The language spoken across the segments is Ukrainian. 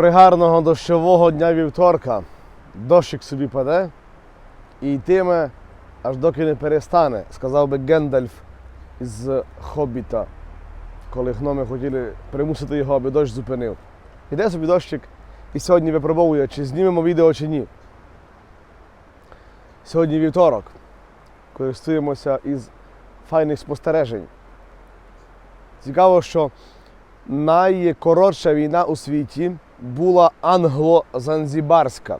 пригарного дощового дня вівторка. Дощик собі паде і йтиме, аж доки не перестане, сказав би Гендальф із Хобіта, коли гноми хотіли примусити його, аби дощ зупинив. Іде собі дощик і сьогодні випробовує, чи знімемо відео, чи ні. Сьогодні вівторок. Користуємося із файних спостережень. Цікаво, що найкоротша війна у світі була англо-занзібарська.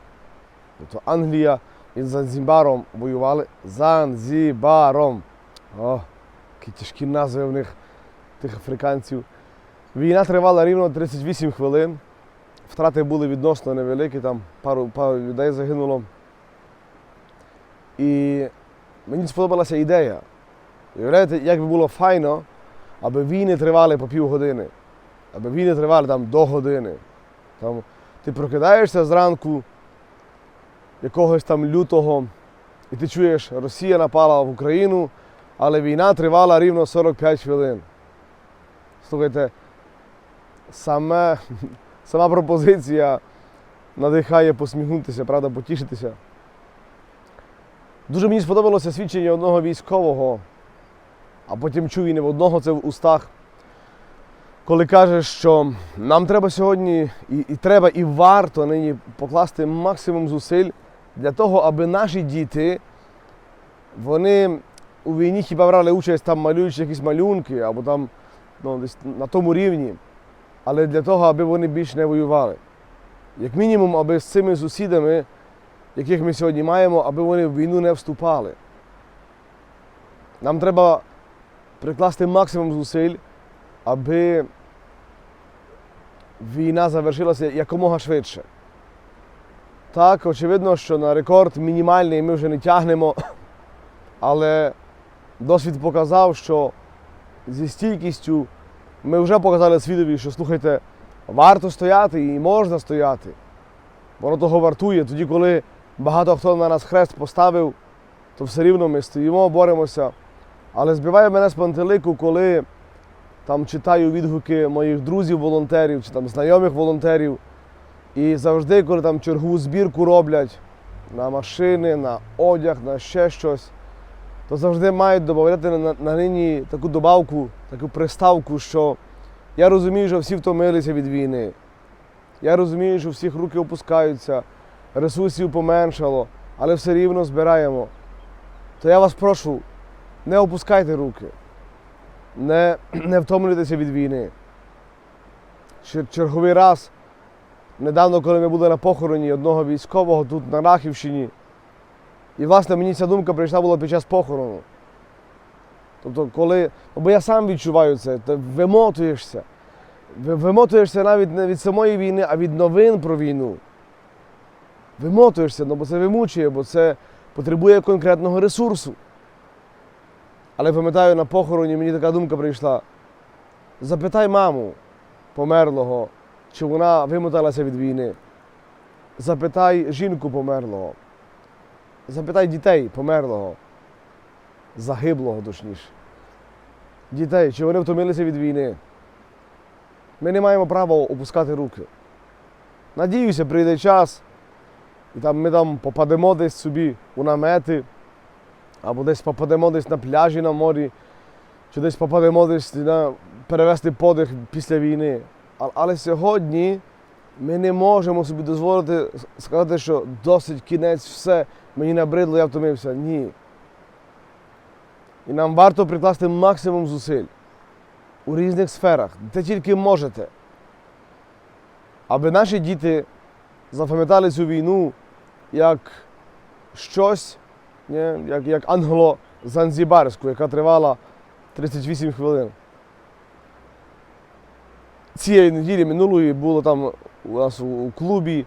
Тобто Англія із Занзібаром воювали Занзібаром. О, які тяжкі назви в них тих африканців. Війна тривала рівно 38 хвилин. Втрати були відносно невеликі, там пару, пару людей загинуло. І мені сподобалася ідея. Уявляєте, як би було файно, аби війни тривали по півгодини, аби війни тривали там до години. Там, ти прокидаєшся зранку якогось там лютого, і ти чуєш, Росія напала в Україну, але війна тривала рівно 45 хвилин. Слухайте, саме, сама пропозиція надихає посміхнутися, правда, потішитися. Дуже мені сподобалося свідчення одного військового, а потім чув і не в одного це в устах, коли каже, що нам треба сьогодні і, і треба, і варто нині покласти максимум зусиль для того, аби наші діти, вони у війні хіба брали участь там малюючи якісь малюнки або там ну, десь на тому рівні, але для того, аби вони більш не воювали. Як мінімум, аби з цими сусідами, яких ми сьогодні маємо, аби вони в війну не вступали. Нам треба прикласти максимум зусиль, аби війна завершилася якомога швидше. Так, очевидно, що на рекорд мінімальний ми вже не тягнемо, але досвід показав, що зі стійкістю ми вже показали світові, що слухайте, варто стояти і можна стояти. Воно того вартує. Тоді, коли багато хто на нас хрест поставив, то все рівно ми стоїмо, боремося. Але збиває мене з пантелику, коли там читаю відгуки моїх друзів-волонтерів чи там знайомих волонтерів. І завжди, коли там чергову збірку роблять на машини, на одяг, на ще щось, то завжди мають додати на, на нині таку добавку, таку приставку, що я розумію, що всі втомилися від війни. Я розумію, що всіх руки опускаються, ресурсів поменшало, але все рівно збираємо. То я вас прошу, не опускайте руки, не, не втомлюйтеся від війни. Черговий раз, недавно, коли ми були на похороні одного військового тут на Рахівщині, і власне мені ця думка прийшла була під час похорону. Тобто, коли, бо я сам відчуваю це, ти вимотуєшся. Вимотуєшся навіть не від самої війни, а від новин про війну. Вимотуєшся, ну, бо це вимучує, бо це потребує конкретного ресурсу. Але пам'ятаю, на похороні мені така думка прийшла. Запитай маму померлого, чи вона вимоталася від війни. Запитай жінку померлого. Запитай дітей померлого. Загиблого, точніше. Дітей, чи вони втомилися від війни. Ми не маємо права опускати руки. Надіюся, прийде час, і там ми там попадемо десь собі у намети, або десь попадемо десь на пляжі на морі, чи десь попадемо десь на перевести подих після війни. Але сьогодні ми не можемо собі дозволити сказати, що досить кінець, все, мені набридло, я втомився. Ні. І нам варто прикласти максимум зусиль у різних сферах, де тільки можете. Аби наші діти запам'ятали цю війну як щось, як, як англо-занзібарську, яка тривала 38 хвилин. Цієї неділі минулої було там у нас у, клубі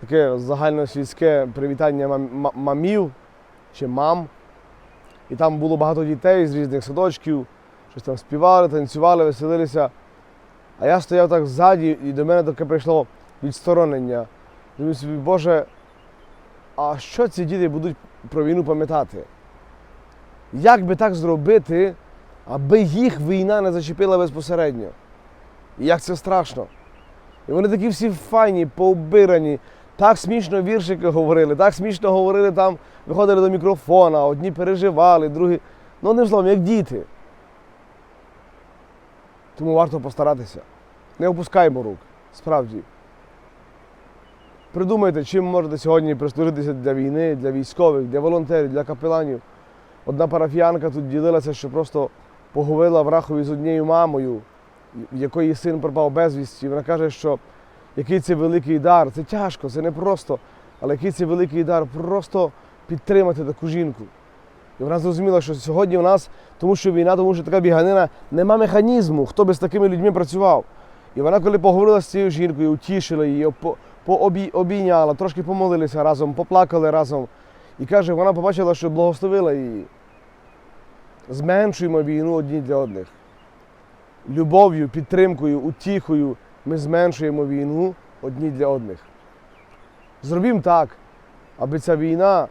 таке загальносвітське привітання мам- мамів чи мам. І там було багато дітей з різних садочків, щось там співали, танцювали, веселилися. А я стояв так ззаді, і до мене таке прийшло відсторонення. Думаю собі, Боже, а що ці діти будуть про війну пам'ятати? Як би так зробити, аби їх війна не зачепила безпосередньо? І як це страшно? І вони такі всі файні, поубирані, так смішно віршики говорили, так смішно говорили там, виходили до мікрофона, одні переживали, другі. Ну, одним словом, як діти. Тому варто постаратися. Не опускаймо рук. Справді. Придумайте, чим можете сьогодні прислужитися для війни, для військових, для волонтерів, для капеланів. Одна парафіянка тут ділилася, що просто поговорила в Рахові з однією мамою, в якої син пропав безвісті. Вона каже, що який це великий дар, це тяжко, це не просто, але який це великий дар просто підтримати таку жінку. І вона зрозуміла, що сьогодні у нас, тому що війна, тому що така біганина, нема механізму, хто би з такими людьми працював. І вона, коли поговорила з цією жінкою, утішила її, обійняла, трошки помолилися разом, поплакали разом. І каже, вона побачила, що благословила її. Зменшуємо війну одні для одних. Любов'ю, підтримкою, утіхою ми зменшуємо війну одні для одних. Зробімо так, аби ця війна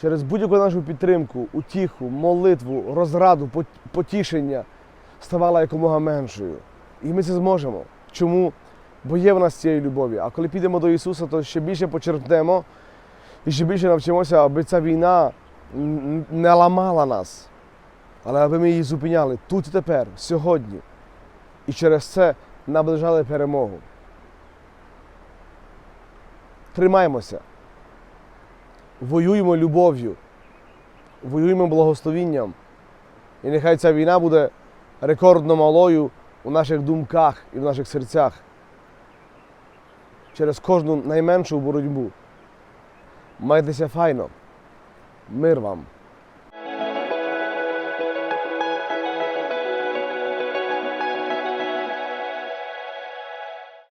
через будь-яку нашу підтримку, утіху, молитву, розраду, потішення ставала якомога меншою. І ми це зможемо. Чому? Бо є в нас цієї любові. А коли підемо до Ісуса, то ще більше почерпнемо і ще більше навчимося, аби ця війна не ламала нас, але аби ми її зупиняли тут і тепер, сьогодні. І через це наближали перемогу. Тримаймося. Воюємо любов'ю, воюємо благословінням. І нехай ця війна буде рекордно малою у наших думках і в наших серцях. Через кожну найменшу боротьбу. Майтеся файно. Мир вам!